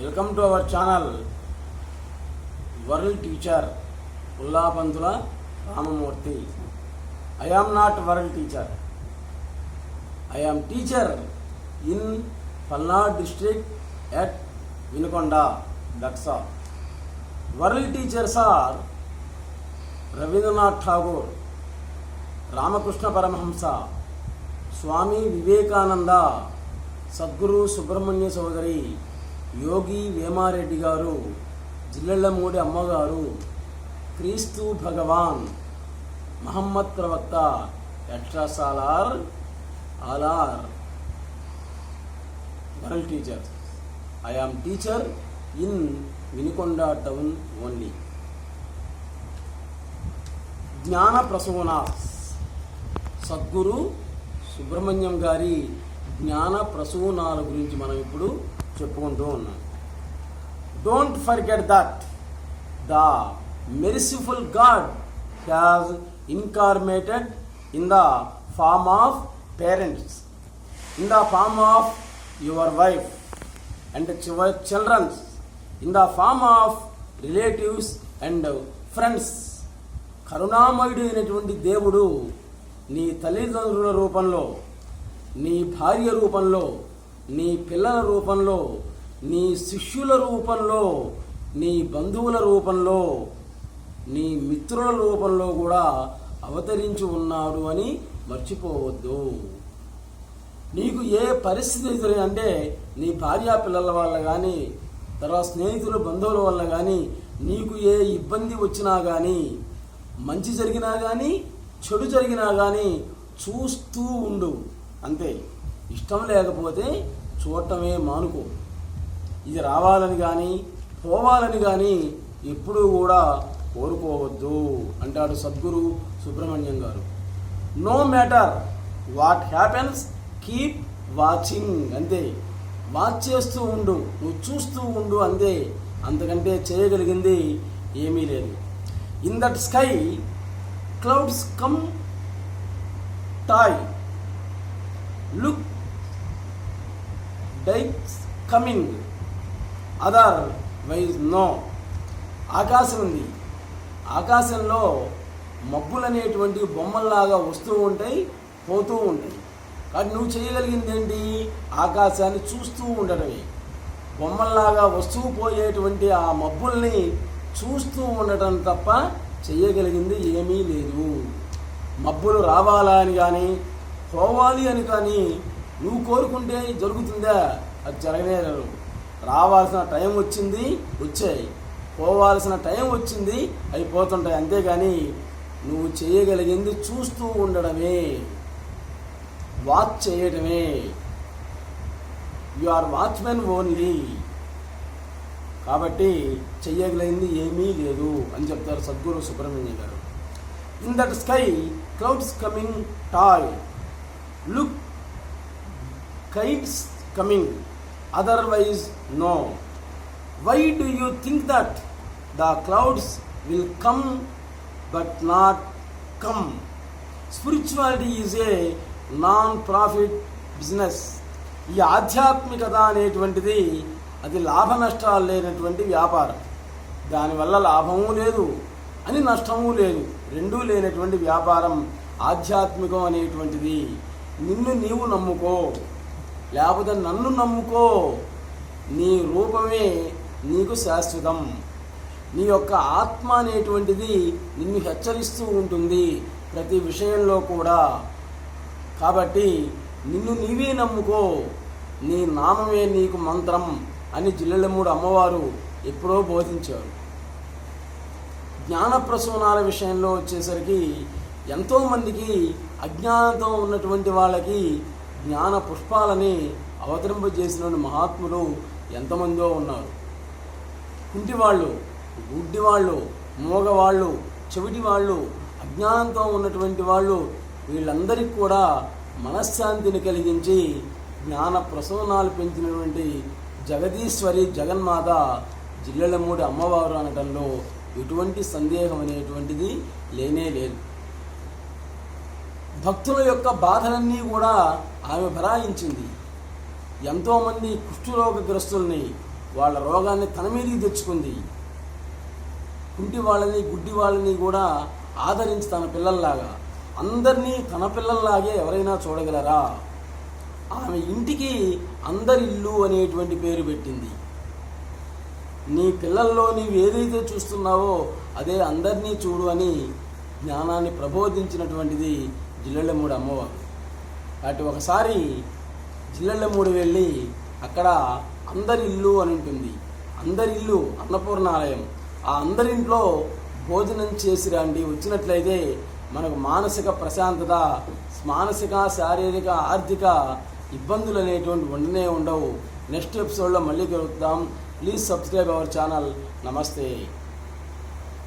Welcome to our channel, World Teacher Ullapantula Ramamurthy. I am not world teacher. I am teacher in Palnad district at Vinakonda, Daksa. World teachers are Rabindranath Tagore, Ramakrishna Paramahamsa, Swami Vivekananda, Sadguru Subramanya Choudhury, యోగి వేమారెడ్డి గారు జిల్లెళ్ళమూడి అమ్మగారు క్రీస్తు భగవాన్ మహమ్మద్ ప్రవక్త ఎట్రాసాలార్ ఆలార్ వరల్ teacher I am teacher in Vinukonda town only Gnana Prasunath Sadguru Subrahmanyam గారి జ్ఞాన ప్రసూనాల గురించి మనం ఇప్పుడు చెప్పుకుంటూ don't forget that the merciful God has incarnated in the form of parents in the form of your wife and childrens in the form of relatives and friends కరుణామయుడు అయినటువంటి దేవుడు నీ తల్లిదండ్రుల రూపంలో నీ భార్య రూపంలో నీ పిల్లల రూపంలో నీ శిష్యుల రూపంలో నీ బంధువుల రూపంలో నీ మిత్రుల రూపంలో కూడా అవతరించి ఉన్నాడు అని మర్చిపోవద్దు నీకు ఏ పరిస్థితి అంటే నీ భార్యా పిల్లల వల్ల కానీ తర్వాత స్నేహితులు బంధువుల వల్ల కానీ నీకు ఏ ఇబ్బంది వచ్చినా కానీ మంచి జరిగినా కానీ చెడు జరిగినా కానీ చూస్తూ ఉండు అంతే ఇష్టం లేకపోతే చూడటమే మానుకో ఇది రావాలని కానీ పోవాలని కానీ ఎప్పుడూ కూడా కోరుకోవద్దు అంటాడు సద్గురు సుబ్రహ్మణ్యం గారు no matter what happens keep watching అంతే వాచ్ చేస్తూ ఉండు నువ్వు చూస్తూ ఉండు అంతే అంతకంటే చేయగలిగింది ఏమీ లేదు in that sky clouds come toy look kites coming otherwise no ఆకాశం ఉంది ఆకాశంలో మబ్బులు అనేటువంటి బొమ్మల్లాగా వస్తూ ఉంటాయి పోతూ ఉంటాయి కానీ నువ్వు చేయగలిగింది ఏంటి ఆకాశాన్ని చూస్తూ ఉండడమే బొమ్మల్లాగా వస్తూ పోయేటువంటి ఆ మబ్బుల్ని చూస్తూ ఉండటం తప్ప చేయగలిగింది ఏమీ లేదు మబ్బులు రావాలా అని కానీ పోవాలి అని కానీ నువ్వు కోరుకుంటే జరుగుతుందా అది జరగలేదు రావాల్సిన టైం వచ్చింది వచ్చాయి పోవాల్సిన టైం వచ్చింది అయిపోతుంటాయి అంతేగాని నువ్వు చేయగలిగింది చూస్తూ ఉండడమే వాచ్ చేయడమే యు ఆర్ వాచ్మెన్ ఓన్లీ కాబట్టి చెయ్యగలిగింది ఏమీ లేదు అని చెప్తారు సద్గురు సుబ్రహ్మణ్య గారు in that sky clouds coming toy look kites coming otherwise no why do you think that the clouds will come but not come spirituality is a non profit business ఈ ఆధ్యాత్మికత అనేటువంటిది అది లాభ నష్టాలు లేనటువంటి వ్యాపారం దానివల్ల లాభము లేదు అని నష్టము లేదు రెండూ లేనటువంటి వ్యాపారం ఆధ్యాత్మికం అనేటువంటిది నిన్ను నీవు నమ్ముకో లేకపోతే నన్ను నమ్ముకో నీ రూపమే నీకు శాశ్వతం నీ యొక్క ఆత్మ అనేటువంటిది నిన్ను హెచ్చరిస్తూ ఉంటుంది ప్రతి విషయంలో కూడా కాబట్టి నిన్ను నీవే నమ్ముకో నీ నామమే నీకు మంత్రం అని జిల్లెలమూడు అమ్మవారు ఎప్పుడో బోధించారు జ్ఞానప్రసూనాల విషయంలో వచ్చేసరికి ఎంతోమందికి అజ్ఞానంతో ఉన్నటువంటి వాళ్ళకి జ్ఞాన పుష్పాలని అవతరింపజేసిన మహాత్ములు ఎంతమందో ఉన్నారు కుంటివాళ్ళు గుడ్డివాళ్ళు మూగవాళ్ళు చెవిటి వాళ్ళు అజ్ఞానంతో ఉన్నటువంటి వాళ్ళు వీళ్ళందరికీ కూడా మనశ్శాంతిని కలిగించి జ్ఞాన ప్రసవనాలు పెంచినటువంటి జగదీశ్వరి జగన్మాత జిల్లెలమూడి అమ్మవారు అనటంలో ఎటువంటి సందేహం అనేటువంటిది లేనే లేదు భక్తుల యొక్క బాధలన్నీ కూడా ఆమె భరాయించింది ఎంతోమంది కుష్ఠరోగగ్రస్తుల్ని వాళ్ళ రోగాన్ని తన మీదకి తెచ్చుకుంది కుంటి వాళ్ళని గుడ్డి వాళ్ళని కూడా ఆదరించి తన పిల్లల్లాగా అందరినీ తన పిల్లల్లాగే ఎవరైనా చూడగలరా ఆమె ఇంటికి అందరిల్లు అనేటువంటి పేరు పెట్టింది నీ పిల్లల్లో నీవు ఏదైతే చూస్తున్నావో అదే అందరినీ చూడు అని జ్ఞానాన్ని ప్రబోధించినటువంటిది జిల్లెళ్ళ మూడు అమ్మవారు అటు ఒకసారి జిల్లెళ్ళ మూడు వెళ్ళి అక్కడ అందరి ఇల్లు అని ఉంటుంది అందరి ఇల్లు అన్నపూర్ణాలయం ఆ అందరింట్లో భోజనం చేసి రండి వచ్చినట్లయితే మనకు మానసిక ప్రశాంతత మానసిక శారీరక ఆర్థిక ఇబ్బందులు అనేటువంటి ఉండనే ఉండవు నెక్స్ట్ ఎపిసోడ్లో మళ్ళీ కలుగుతాం ప్లీజ్ సబ్స్క్రైబ్ అవర్ ఛానల్ నమస్తే